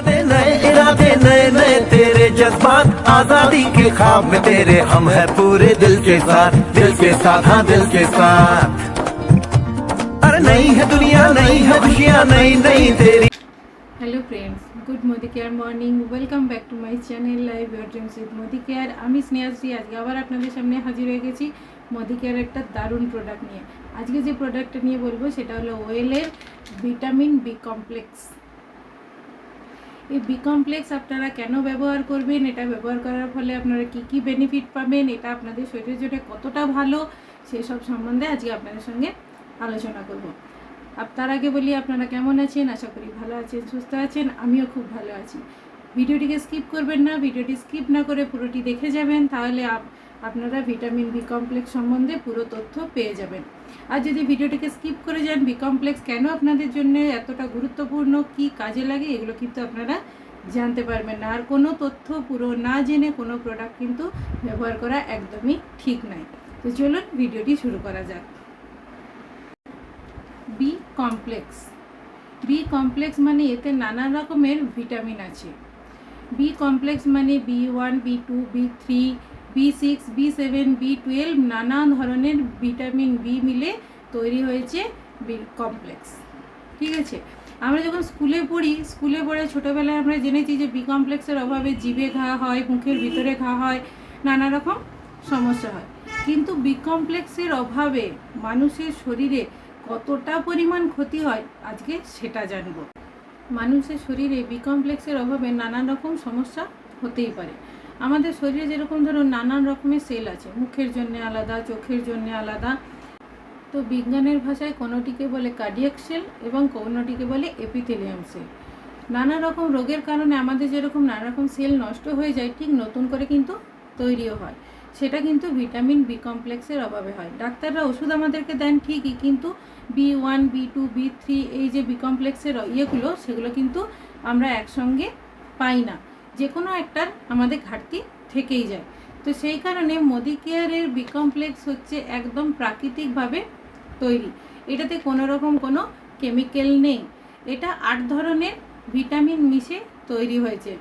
इरादे नए इरादे नए नए तेरे जज्बात आजादी के ख्वाब में तेरे हम है पूरे दिल के साथ दिल के साथ हाँ दिल के साथ अरे नई है दुनिया नई है खुशियाँ नई नई तेरी hello friends good Modicare morning welcome back to my channel live your dreams with Modicare আমি স্নেহাশ্রী আজকে আবার আপনাদের সামনে হাজির হয়ে গেছি মোদি কেয়ার একটা দারুণ প্রোডাক্ট নিয়ে আজকে যে প্রোডাক্টটা নিয়ে বলবো সেটা হলো ওয়েলের ভিটামিন বি কমপ্লেক্স এই বি কমপ্লেক্স আপনারা কেন ব্যবহার করবেন? এটা ব্যবহার করার ফলে আপনারা কি কি বেনিফিট পাবেন? এটা আপনাদের শরীরের জন্য কতটা ভালো? সেসব সম্বন্ধে আজকে আপনাদের সঙ্গে আলোচনা করব। তার আগে বলি, আপনারা কেমন আছেন? আশা করি ভালো আছেন, সুস্থ আছেন, আমিও খুব ভালো আছি। ভিডিওটিকে স্কিপ করবেন না, ভিডিওটি স্কিপ না করে পুরোটি দেখে যাবেন, তাহলে আপ- আপনারা ভিটামিন বি কমপ্লেক্স সম্বন্ধে পুরো তথ্য পেয়ে যাবেন। আর যদি ভিডিওটিকে স্কিপ করে যান বি কমপ্লেক্স কেন আপনাদের জন্য এতটা গুরুত্বপূর্ণ, কি কাজে লাগে, এগুলো কিন্তু আপনারা জানতে পারবেন না। আর কোনো তথ্য পুরো না জেনে কোনো প্রোডাক্ট কিন্তু ব্যবহার করা একদমই ঠিক নয়। তো চলুন ভিডিওটি শুরু করা যাক। বি কমপ্লেক্স বি কমপ্লেক্স মানে এতে নানা রকমের ভিটামিন আছে। বি কমপ্লেক্স মানে B one B two B three B six B seven B twelve নানা ধরনের ভিটামিন বি মিলে তৈরি হয়েছে বি কমপ্লেক্স ঠিক আছে? আমরা যখন স্কুলে পড়ি স্কুলে পড়ে ছোটোবেলায় আমরা জেনেছি যে বি কমপ্লেক্সের অভাবে জিভে ঘা হয়, মুখের ভিতরে ঘা হয়, নানা রকম সমস্যা হয়। কিন্তু বি কমপ্লেক্সের অভাবে মানুষের শরীরে কতটা পরিমাণ ক্ষতি হয়, আজকে সেটা জানব। মানুষের শরীরে বি কমপ্লেক্সের অভাবে নানান রকম সমস্যা হতেই পারে। আমাদের শরীরে যেরকম ধরুন নানান রকমের সেল আছে, মুখের জন্য আলাদা, চোখের জন্য আলাদা। তো বিজ্ঞানের ভাষায় কোনোটিকে বলে কার্ডিয়াক সেল এবং কোনোটিকে বলে এপিথেলিয়াম সেল নানা রকম রোগের কারণে আমাদের যেরকম নানা রকম সেল নষ্ট হয়ে যায়, ঠিক নতুন করে কিন্তু তৈরিও হয়। সেটা কিন্তু ভিটামিন বি কমপ্লেক্সের অভাবে হয়। ডাক্তাররা ওষুধ আমাদেরকে দেন ঠিকই, কিন্তু B one B two B three এই যে বি কমপ্লেক্সের ইয়েগুলো, সেগুলো কিন্তু আমরা একসঙ্গে পাই না। যে কোনো একটার আমাদের ঘাটতি থেকেই যায়। তো সেই কারণে মোদি কেয়ারের বি কমপ্লেক্স হচ্ছে একদম প্রাকৃতিকভাবে তৈরি। এটাতে কোনো রকম কোনো কেমিক্যাল নেই। এটা আট ধরনের ভিটামিন মিশে তৈরি হয়েছে।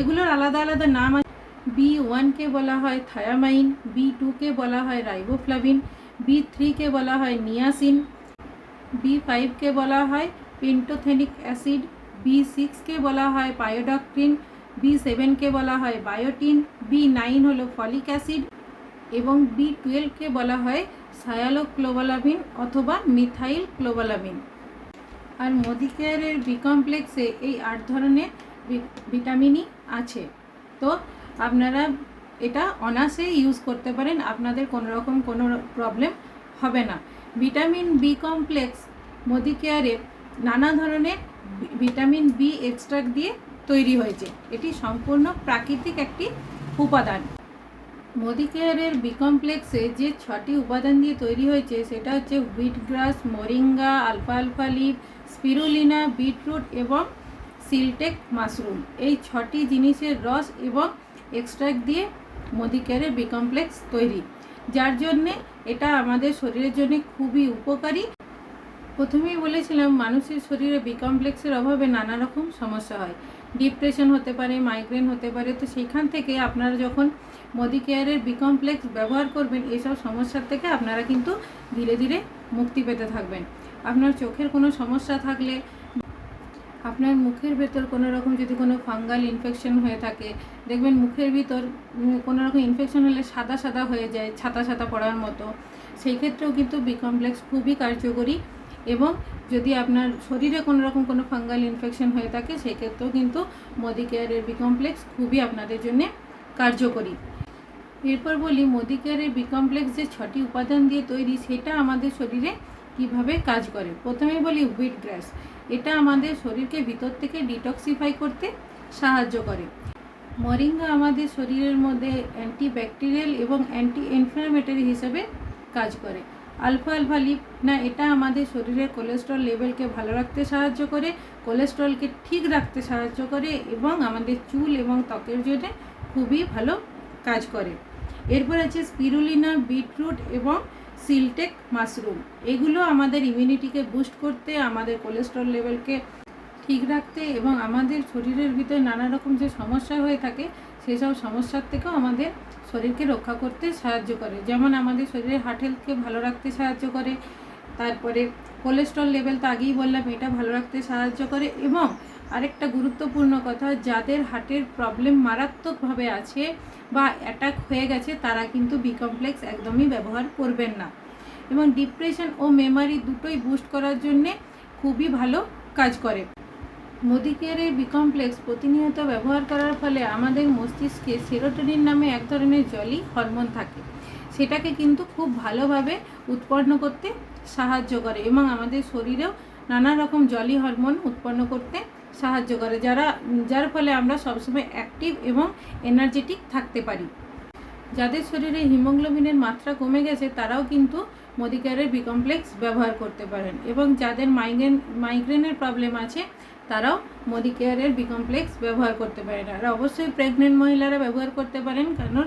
এগুলোর আলাদা আলাদা নাম আছে। বি ওয়ানকে বলা হয় থায়ামাইন বি টুকে বলা হয় রাইবোফ্লাভিন বি থ্রিকে বলা হয় নিয়াসিন বি ফাইভকে বলা হয় পেন্টোথেনিক অ্যাসিড বি সিক্সকে বলা হয় পায়োডক্ট্রিন বি সেভেনকে বলা হয়, বায়োটিন, বি নাইন হলো ফলিক অ্যাসিড এবং বি টুয়েলভকে বলা হয় সায়ালোক্লোবালামিন অথবা মিথাইল ক্লোবালামিন আর মোদি কেয়ারের বি কমপ্লেক্সে এই আট ধরনের ভিটামিনই আছে। তো আপনারা এটা অনাসে ইউজ করতে পারেন, আপনাদের কোনো রকম কোনো প্রবলেম হবে না। ভিটামিন বি কমপ্লেক্স মোদি কেয়ারের নানা ধরনের ভিটামিন বি এক্সট্রাক্ট দিয়ে তৈরি হয়েছে। এটি সম্পূর্ণ প্রাকৃতিক একটি উপাদান। মোদি কেয়ারের বি কমপ্লেক্সে যে ছটি উপাদান দিয়ে তৈরি হয়েছে, সেটা হচ্ছে হুইট গ্রাস মোরিঙ্গা আলফা আলফা লিভ স্পিরুলিনা বিটরুট এবং সিলটেক মাশরুম এই ছটি জিনিসের রস এবং এক্সট্রাক্ট দিয়ে মোদি কেয়ারের বি কমপ্লেক্স তৈরি। যার জন্যে এটা আমাদের শরীরের জন্য খুবই উপকারী। প্রথমেই বলেছিলাম, মানুষের শরীরে বি কমপ্লেক্সের অভাবে নানা রকম সমস্যা হয়। ডিপ্রেশন হতে পারে মাইগ্রেন হতে পারে, তো সেখান থেকে আপনারা যখন মোদি কেয়ারের বিকমপ্লেক্স ব্যবহার করবেন, এসব সমস্যার থেকে আপনারা কিন্তু ধীরে ধীরে মুক্তি পেতে থাকবেন। আপনার চোখের কোনো সমস্যা থাকলে, আপনার মুখের ভেতর কোনো রকম যদি কোনো ফাঙ্গাল ইনফেকশন হয়ে থাকে, দেখবেন মুখের ভিতর কোনো রকম ইনফেকশন হলে সাদা সাদা হয়ে যায়, ছাতা ছাতা পড়ার মতো। সেই ক্ষেত্রেও কিন্তু বি কমপ্লেক্স খুবই কার্যকরী। এবং যদি আপনার শরীরে কোনো রকম কোনো ফাঙ্গাল ইনফেকশন হয়ে থাকে, সেক্ষেত্রেও কিন্তু মোদি কেয়ারের বি কমপ্লেক্স খুবই আপনাদের জন্য কার্যকরী। এরপর বলি মোদি কেয়ারের বি কমপ্লেক্স যে ছটি উপাদান দিয়ে তৈরি, সেটা আমাদের শরীরে কীভাবে কাজ করে? প্রথমেই বলি হুইট গ্রাস এটা আমাদের শরীরকে ভিতর থেকে ডিটক্সিফাই করতে সাহায্য করে। মরিঙ্গা আমাদের শরীরের মধ্যে অ্যান্টিব্যাকটেরিয়াল এবং অ্যান্টি ইনফ্লামেটরি হিসেবে কাজ করে। আলফা আলফা লিপ, না, এটা আমাদের শরীরের কোলেস্ট্রল লেভেলকে ভালো রাখতে সাহায্য করে কোলেস্ট্রলকে ঠিক রাখতে সাহায্য করে এবং আমাদের চুল এবং ত্বকের জন্য খুবই ভালো কাজ করে। এরপর আছে স্পিরুলিনা বিটরুট এবং সিলটেক মাশরুম এগুলো আমাদের ইমিউনিটিকে বুস্ট করতে, আমাদের কোলেস্ট্রল লেভেলকে ঠিক রাখতে এবং আমাদের শরীরের ভিতরে নানা রকম যে সমস্যা হয়ে থাকে সেসব সমস্যার থেকেও আমাদের শরীরকে রক্ষা করতে সাহায্য করে। যেমন আমাদের শরীরের হার্ট হেলথকে ভালো রাখতে সাহায্য করে, তারপরে কোলেস্ট্রল লেভেল তো আগেই বললাম, এটা ভালো রাখতে সাহায্য করে এবং আরেকটা গুরুত্বপূর্ণ কথা, যাদের হার্টের প্রবলেম মারাত্মকভাবে আছে বা অ্যাটাক হয়ে গেছে, তারা কিন্তু বি কমপ্লেক্স একদমই ব্যবহার করবেন না। এবং ডিপ্রেশন ও মেমারি দুটোই বুস্ট করার জন্যে খুবই ভালো কাজ করে। মোদিকেয়ারের বি কমপ্লেক্স প্রতিনিয়ত ব্যবহার করার ফলে আমাদের মস্তিষ্কে সেরোটোনিন নামে এক ধরনের জলই হরমোন থাকে। সেটাকে কিন্তু খুব ভালোভাবে উৎপন্ন করতে সাহায্য করে এবং আমাদের শরীরেও নানা রকম জলি হরমোন উৎপন্ন করতে সাহায্য করে, যারা, যার ফলে আমরা সবসময় অ্যাক্টিভ এবং এনার্জেটিক থাকতে পারি। যাদের শরীরে হিমোগ্লোবিনের মাত্রা কমে গেছে, তারাও কিন্তু মোদিকেয়ারের বি কমপ্লেক্স ব্যবহার করতে পারেন এবং যাদের মাইগ্রেন, মাইগ্রেনের প্রবলেম আছে, তারাও মোদিকেয়ারের বি কমপ্লেক্স ব্যবহার করতে পারেন। আর অবশ্যই প্রেগনেন্ট মহিলারা ব্যবহার করতে পারেন, কারণ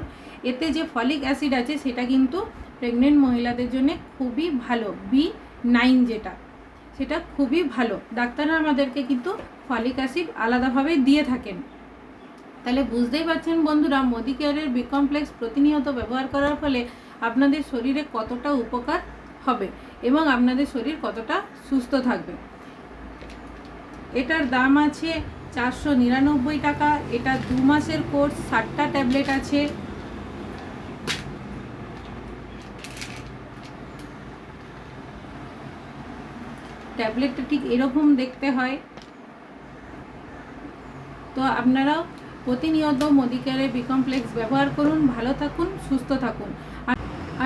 এতে যে ফলিক অ্যাসিড আছে, সেটা কিন্তু প্রেগনেন্ট মহিলাদের জন্য খুবই ভালো। বি নাইন যেটা, সেটা খুবই ভালো। ডাক্তাররা আমাদেরকে কিন্তু ফলিক অ্যাসিড আলাদাভাবে দিয়ে থাকেন। তাহলে বুঝতেই পারছেন বন্ধুরা মোদি কেয়ারের বি কমপ্লেক্স প্রতিনিয়ত ব্যবহার করার ফলে আপনাদের শরীরে কতটা উপকার হবে এবং আপনাদের শরীর কতটা সুস্থ থাকবে। এটার দাম আছে চারশো নিরানব্বই টাকা, এটা দু মাসের কোর্স, ষাটটা ট্যাবলেট আছে। ট্যাবলেটটা ঠিক এরকম দেখতে হয়। তো আপনারাও প্রতিনিয়ত মোদিকেয়ারের বি কমপ্লেক্স ব্যবহার করুন, ভালো থাকুন, সুস্থ থাকুন।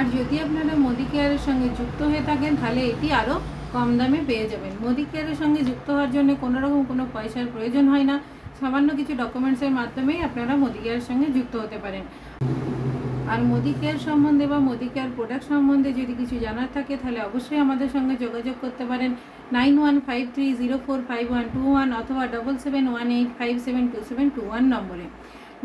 আর যদি আপনারা মোদি কেয়ারের সঙ্গে যুক্ত হয়ে থাকেন, তাহলে এটি আরও কম দামে পেয়ে যাবেন। মোদি কেয়ারের সঙ্গে যুক্ত হওয়ার জন্য কোনো রকম কোনো পয়সার প্রয়োজন হয় না। সামান্য কিছু ডকুমেন্টসের মাধ্যমেই আপনারা মোদি কেয়ারের সঙ্গে যুক্ত হতে পারেন। আর মোদি কেয়ার সম্বন্ধে বা মোদি কেয়ার প্রোডাক্ট সম্বন্ধে যদি কিছু জানার থাকে, তাহলে অবশ্যই আমাদের সঙ্গে যোগাযোগ করতে পারেন। Nine one five three zero four five one two one অথবা double seven one eight five seven two seven two one নম্বরে।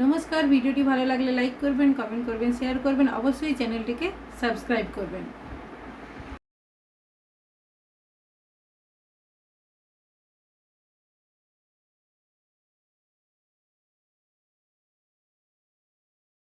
নমস্কার ভিডিওটি ভালো লাগলে লাইক করবেন কমেন্ট করবেন শেয়ার করবেন অবশ্যই চ্যানেলটিকে সাবস্ক্রাইব করবেন।